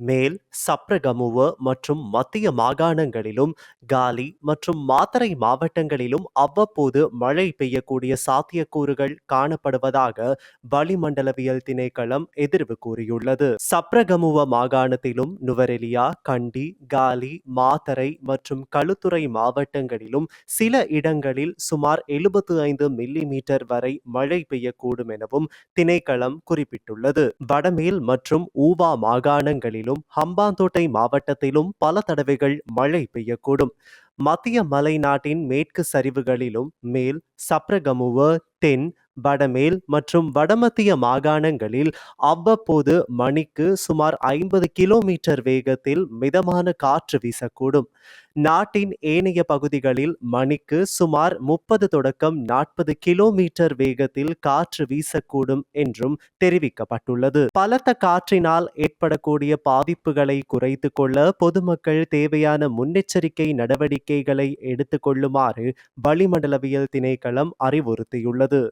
மேல் சப்ரகமுவ மற்றும் மத்திய மாகாணங்களிலும் காலி மற்றும் மாத்தறை மாவட்டங்களிலும் அவ்வப்போது மழை பெய்யக்கூடிய சாத்தியக்கூறுகள் காணப்படுவதாக வளிமண்டலவியல் திணைக்களம் எதிர்வு கூறியுள்ளது. சப்ரகமுவ மாகாணத்திலும் நுவரெலியா கண்டி காலி மாத்தறை மற்றும் களுத்துறை மாவட்டங்களிலும் சில இடங்களில் சுமார் எழுபத்து ஐந்து மில்லி மீட்டர் வரை மழை பெய்யக்கூடும் எனவும் திணைக்களம் குறிப்பிட்டுள்ளது. வடமேல் மற்றும் ஊவா மாகாணங்களில் மாவட்டத்திலும் ஹம்பாந்தோட்டை மாவட்டத்திலும் பல தடவைகள் மழை பெய்யக்கூடும். மத்திய மலைநாட்டின் மேற்கு சரிவுகளிலும் மேல் சப்ரகமுவ தென் வடமேல் மற்றும் வடமத்திய மாகாணங்களில் அவ்வப்போது மணிக்கு சுமார் ஐம்பது கிலோமீட்டர் வேகத்தில் மிதமான காற்று வீசக்கூடும். நாட்டின் ஏனைய பகுதிகளில் மணிக்கு சுமார் முப்பது தொடக்கம் நாற்பது கிலோமீட்டர் வேகத்தில் காற்று வீசக்கூடும் என்றும் தெரிவிக்கப்பட்டுள்ளது. பலத்த காற்றினால் ஏற்படக்கூடிய பாதிப்புகளை குறைத்து கொள்ள பொதுமக்கள் தேவையான முன்னெச்சரிக்கை நடவடிக்கைகளை எடுத்துக்கொள்ளுமாறு வளிமண்டலவியல் திணைக்களம் அறிவுறுத்தியுள்ளது.